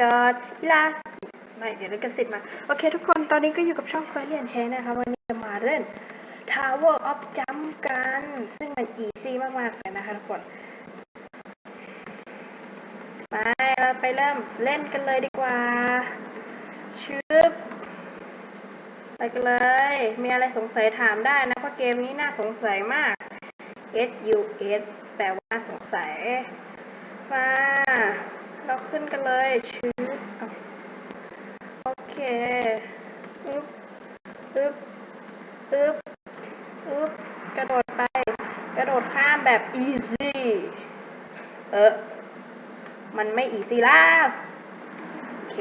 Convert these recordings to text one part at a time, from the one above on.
god ลาไม่เดี๋ยวลิขสิทธิ์มา โอเคทุกคนตอนนี้ก็อยู่กับช่องไฟเรียนแชร์นะคะวันนี้จะมาเล่น Tower of Jump กัน ซึ่งมันอีซี่มากๆเลยนะคะทุกคนไปเราไปเริ่มเล่นกันเลยดีกว่าชึบไปกันเลย มีอะไรสงสัยถามได้นะเพราะเกมนี้น่าสงสัยมาก S U S แปลว่าสงสัยมา เราขึ้นกันเลยชื้อโอเคอึ๊บอึ๊บอึ๊บอึ๊บกระโดดไป กระโดดข้ามแบบ easy เออ มันไม่ easy แล้ว โอเค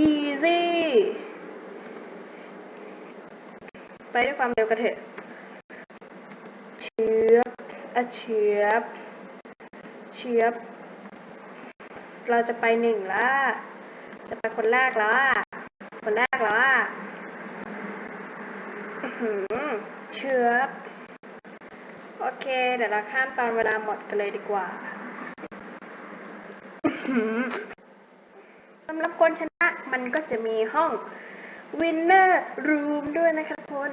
easy ไปด้วยความเร็วกันเถอะ เชือบอะเชือบเชือบ เราจะไปหนึ่งละจะไปคนแรกแล้วอะคนแรกแล้วอะเชือบโอเค เดี๋ยวเราข้ามตอนเวลาหมดกันเลยดีกว่าสำหรับคนชนะมันก็จะมีห้อง Winner Room ด้วยนะคะทุกคน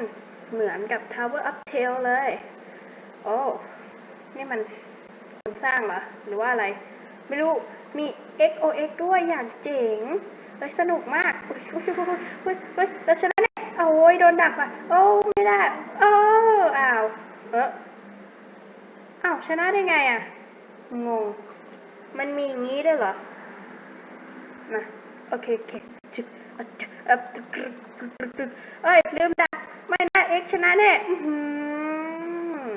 เหมือนกับ Tower of Tail เลย โอ้ นี่มันคนสร้างเหรอ หรือว่าอะไร ไม่รู้ มี XOX ด้วยอย่างเจ๋งเฮ้ยสนุกมากอุ๊ยอุ๊ยอุ๊ยอุ๊ยแล้วชนะเนี่ยโอ้ยโดนดักว่ะ โอ้ไม่ได้ โอ้อ้าว เอออ้าวชนะได้ไงอะ งง มันมีอย่างนี้ด้วยเหรอนะโอเคโอเคจึ๊บอะจึ๊บอะตึกกรึกกรึกกรึกกรึกเอ้ยลืมดักไม่น่า X ชนะแน่อืม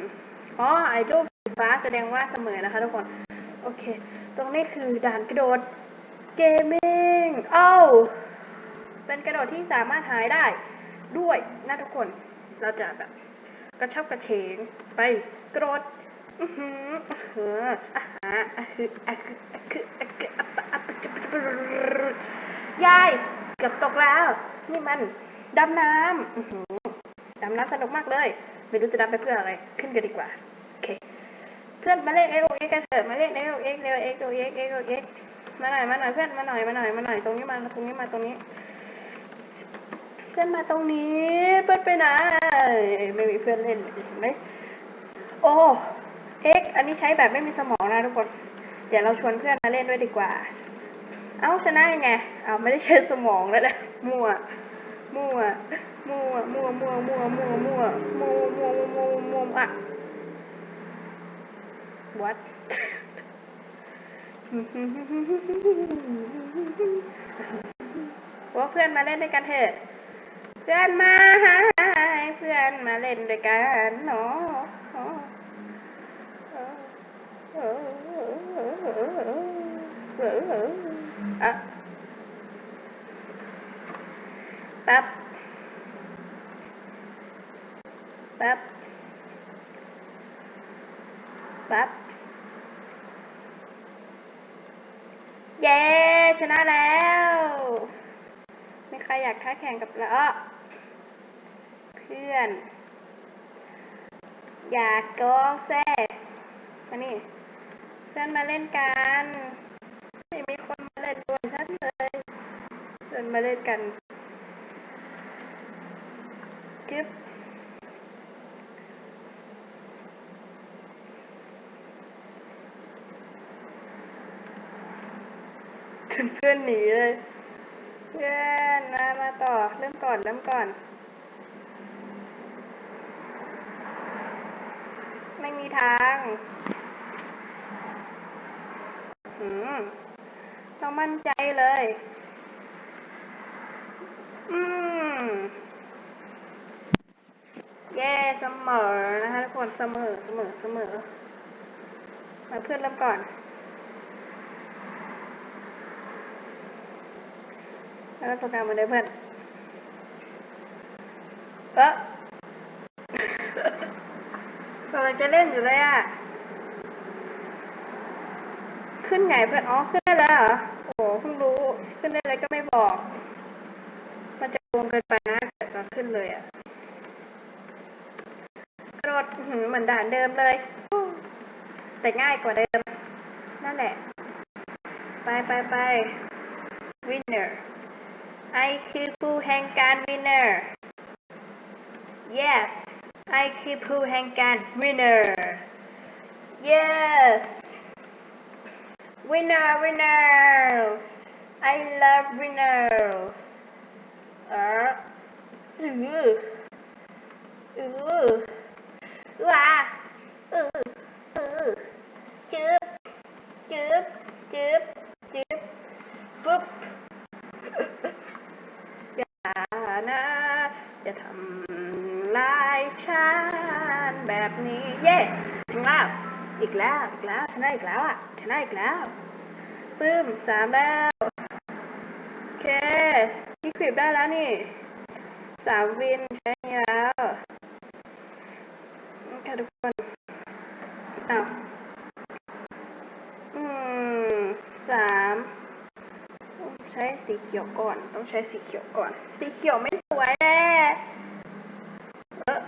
อ๋อไอ้รูปสีฟ้าแสดงว่าเสมอนะคะทุกคน โอเค ตรงนี้คือด่านกระโดดเกมมิ่งเอ้าเป็นกระโดดที่สามารถหายได้ด้วยนะทุกคน เราจะแบบกระชับกระเฉงไปกระโดดอือหืออะเหืออะหาอะคืออะคืออะคืออะคืออะปะอะปะจุบจุบจุบยายเกือบตกแล้ว นี่มันดำน้ำดำน้ำสนุกมากเลย ไม่รู้จะดำไปเพื่ออะไร ขึ้นกันดีกว่า เพื่อนมาเล่น X O X กันเถอะมาเล่น X O X เร็ว X O X X O X มาหน่อยมาหน่อยเพื่อนมาหน่อยมาหน่อยมาหน่อยตรงนี้มาตรงนี้มาตรงนี้ เพื่อนมาตรงนี้เพื่อนไปไหนไม่มีเพื่อนเล่นเห็นไหมโอ้ X อันนี้ใช้แบบไม่มีสมองนะทุกคน เดี๋ยวเราชวนเพื่อนมาเล่นด้วยดีกว่า เอ้าชนะยังไงเอาไม่ได้ใช้สมองแล้วนะมั่วมั่วมั่วมั่วมั่วมั่วมั่วมั่วมั่วมั่วมั่วมั่วอะ what ว่าเพื่อนมาเล่นด้วยกันเถอะ เพื่อนมาเพื่อนมาเล่นด้วยกันเนาะอะแป๊บแป๊บแป๊บ เย้ ชนะแล้ว มีใครอยากท้าแข่งกับเราอ้อเพื่อน อยากโกงแซ่มานี่ เพื่อนมาเล่นกันไม่มีคนมาเล่นด้วยฉันเลยเพื่อนมาเล่นกันจึ๊บเพื่อนหนีเลย เพื่อนมามาต่อ เริ่มก่อน เริ่มก่อน ไม่มี ทางหืมต้องมั่นใจเลย อืมเย่เสมอนะคะทุกคนเสมอเสมอเสมอมาเพื่อนเริ่มก่อน แล้วโปรแกรมมาเลยเพื่อนเออกำลังจะเล่น อยู่เลยอะ ขึ้นไงเพื่อนอ๋อขึ้นได้แล้วเหรอ โอ้เพิ่งรู้ ขึ้นได้เลยก็ไม่บอก มันจะโกงเกินไปนะเกิดเราขึ้นเลยอะกระโดดเหมือนด่านเดิมเลย แต่ง่ายกว่าเดิม นั่นแหละ ไปไปไป winner ไอคือผู้แห่งการ winner yes ไอคือผู้แห่งการ winner yes winner winners I love winners เอออืออือว้าอืออือจึ๊บจึ๊บจึ๊บจึ๊บปุ๊บ อย่านะอย่าทำลายฉันแบบนี้ เย้ถึงแล้วอี กแล้วอีกแล้วชนะอีกแล้วอะชนะอีกแล้วปึ้มสามแล้วโอเคที่คลิปได้แล้วนี่สามวินใช้แล้วโอเคทุกคนอ้าวอืมสามใช้สีเขียวก่อน ต้องใช้สีเขียวก่อน สีเขียวไม่สวยแน่เออ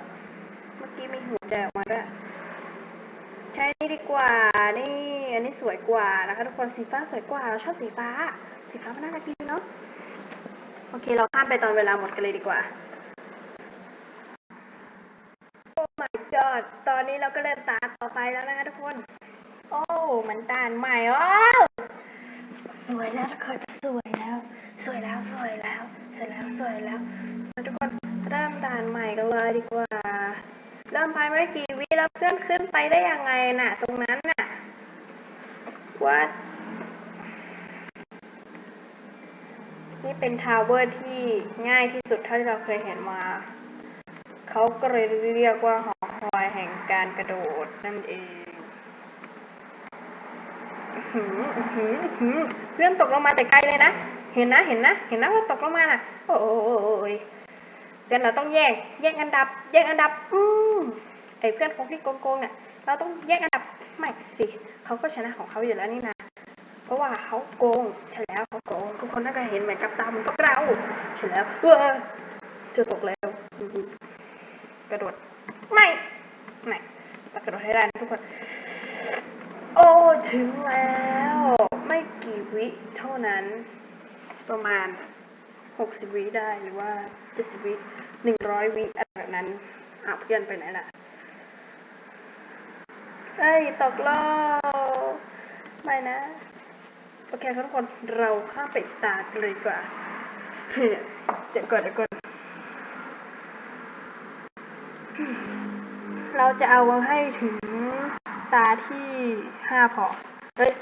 เมื่อกี้มีหัวใจออกมาด้วย ดีกว่า นี่ อันนี้สวยกว่านะคะทุกคน สีฟ้าสวยกว่า เราชอบสีฟ้า สีฟ้ามันน่ารักดีเนาะ โอเค เราข้ามไปตอนเวลาหมดกันเลยดีกว่า โอ้ my god ตอนนี้เราก็เริ่มตาต่อไปแล้วนะคะทุกคน โอ้ มันด่านใหม่อ้สวยแล้วทุกคนสวยแล้ว สวยแล้ว สวยแล้ว สวยแล้ว สวยแล้ว ทุกคน เริ่มด่านใหม่กันเลยดีกว่า เริ่มไปไม่ไกี่วิ แล้วเพื่อนขึ้นไปได้ยังไงน่ะ ตรงนั้นน่ะ what นี่เป็นทาวเวอร์ที่ง่ายที่สุดเท่าที่เราเคยเห็นมา เขาก็เลยเรียกว่าหอคอยแห่งการกระโดดนั่นเองเพื่อนตกลงมาแต่ไกลเลยนะ เห็นนะ เห็นนะ เห็นนะว่าตกลงมาน่ะ โอ้ยเพื่อนเราต้องแยกแยกอันดับ แยกอันดับ อืม อ้เพื่อนของที่โกงๆเนี่ยเราต้องแยกอันดับไม่สิเขาก็ชนะของเขาอยู่แล้วนี่นะเพราะว่าเขาโกงใช่แล้วเขาโกงทุกคนน่าจะเห็นเหมือนกับตามือนพวกเราใช่แล้วเว้ยจะตกแล้วกระโดดไม่ไม่กระโดดให้ได้ทุกคนโอ้ถึงแล้วไม่กี่วิเท่านั้น ประมาณ 60 วิได้หรือว่า 70 วิ 100 วิอะไรแบบนั้นอะเพื่อนไปไหนล่ะ เอ้ย ตกรอบไม่นะ โอเคทุกคน เราข้ามไปตาเลยดีกว่า เดี๋ยวก่อนเดี๋ยวก่อนเราจะเอาให้ถึงตาที่ห้าพอ เฮ้ย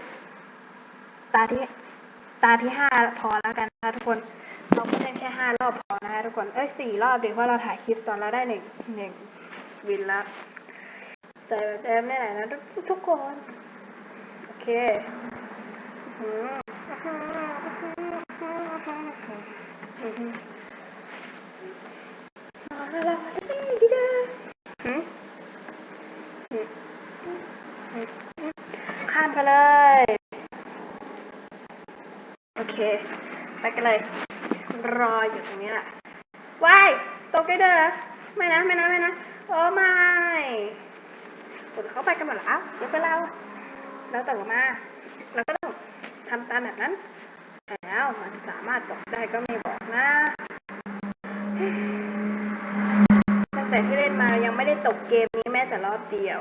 ตาที่ ตาที่ห้าพอแล้วกันนะคะทุกคน เราก็เล่นแค่ห้ารอบพอนะคะทุกคน เอ้ยสี่รอบดีเพราะเราถ่ายคลิปตอนเราได้หนึ่งหนึ่งวินละ ใส่แบบแอมไม่ไหนนะทุกทุกคน โอเคอื้อหืออื้อหือมาแล้วดีด้อหืมข้ามไปเลย โอเค ไปกันเลย รออยู่ตรงนี้แหละว้ายตกได้เด้อไม่นะ ไม่นะ ไม่นะ โอ้ม่ค นเขาไปกันหมดแล้วเดี๋ยวไปเราเราตกลงมา เราก็ต้องทำตามแบบนั้น แล้วมันสามารถตกได้ก็ไม่บอกนะ ตั้งแต่ที่เล่นมายังไม่ได้ตกเกมนี้แม้แต่รอบเดียว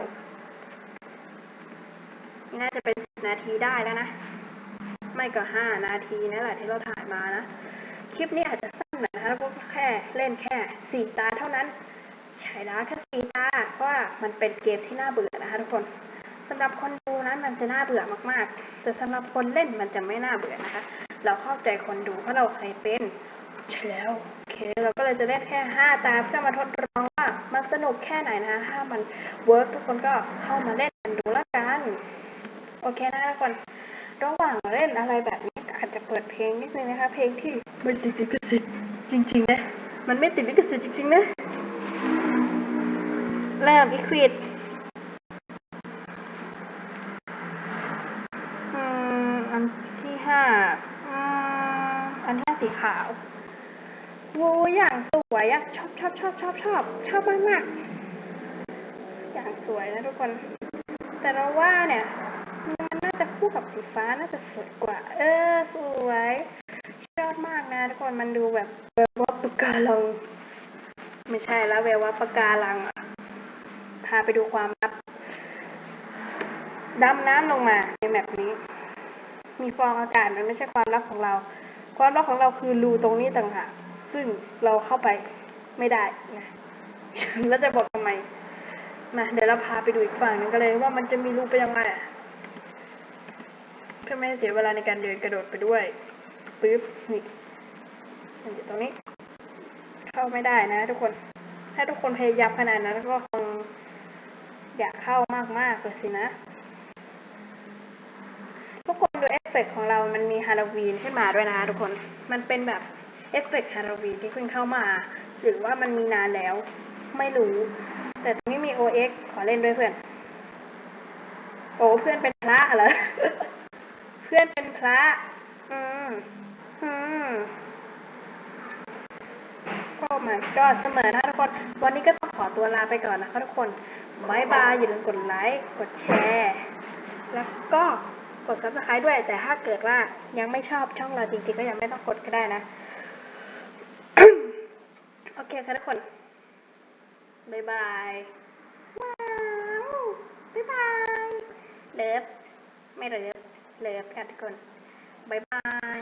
นี่น่าจะเป็นสิบนาทีได้แล้วนะ ไม่ก็ห้านาทีนั่นแหละที่เราถ่ายมานะ คลิปนี้อาจจะสั้นหน่อยนะคะเพราะแค่เล่นแค่สี่ตาเท่านั้น ใช่แล้วแค่สี่ตาเพราะว่ามันเป็นเกมที่น่าเบื่อนะคะทุกคนสำหรับคนดูนั้นมันจะน่าเบื่อมากๆ แต่สำหรับคนเล่นมันจะไม่น่าเบื่อนะคะ เราเข้าใจคนดูเพราะเราเคยเป็นใช่แล้วโอเคเราก็เลยจะเล่นแค่ห้าตาเพื่อมาทดลองว่ามันสนุกแค่ไหนนะคะถ้ามันเวิร์กทุกคนก็เข้ามาเล่นกันดูแล้วกันโอเคนะทุกคนระหว่างเล่นอะไรแบบนี้อาจจะเปิดเพลงนิดนึงนะคะ เพลงที่ไม่ติดลิขสิทธิ์จริงๆนะมันไม่ติดลิขสิทธิ์จริงๆนะ เริ่มอีควิดอันที่ห้าอันที่ห้าสีขาวโว้อย่างสวยอะชอบชอบชอบชอบชอบชอบมากมากอย่างสวยนะทุกคน แต่เราว่าเนี่ยมันน่าจะคู่กับสีฟ้าน่าจะสวยกว่า เออ สวยมากนะทุกคนมันดูแบบแวววับปะการัง ไม่ใช่แล้วแวววับปะการังอะ พาไปดูความลับดำน้ำลงมาในแมปนี้ มีฟองอากาศมันไม่ใช่ความลับของเรา ความลับของเราคือรูตรงนี้ต่างหากซึ่งเราเข้าไปไม่ได้นะแล้วจะบอกทำไมมาเดี๋ยวเราพาไปดูอีกฝั่งหนึงกันเลยว่ามันจะมีรูไปยังไงเพื่อไม่ให้เสียเวลาในการเดินกระโดดไปด้วยปึ๊บนี่มันอยู่ตรงนี้ เข้าไม่ได้นะทุกคน ถ้าทุกคนพยายามขนาดนั้นก็คง อยากเข้ามากๆเลยสินะ ทุกคนดูเอฟเฟกต์ของเรามันมีฮาโลวีนขึ้นมาด้วยนะทุกคน มันเป็นแบบเอฟเฟกต์ฮาโลวีนที่เพิ่งเข้ามา หรือว่ามันมีนานแล้ว ไม่รู้ แต่ตรงนี้มี OX ขอเล่นด้วยเพื่อน โอ้เพื่อนเป็นพระเหรอ เพื่อนเป็นพระ อืม อืมโอ้ my god เสมอนะทุกคน วันนี้ก็ต้องขอตัวลาไปก่อนนะคะทุกคน บายบาย อย่าลืมกดไลค์ กดแชร์ แล้วก็กด subscribe ด้วย แต่ถ้าเกิดว่ายังไม่ชอบช่องเราจริงๆ ก็ยังไม่ต้องกดก็ได้นะ โอเคค่ะทุกคนบายบาย ว้าวบายบาย เลิฟ ไม่เลิฟ เลิฟค่ะทุกคนบายบาย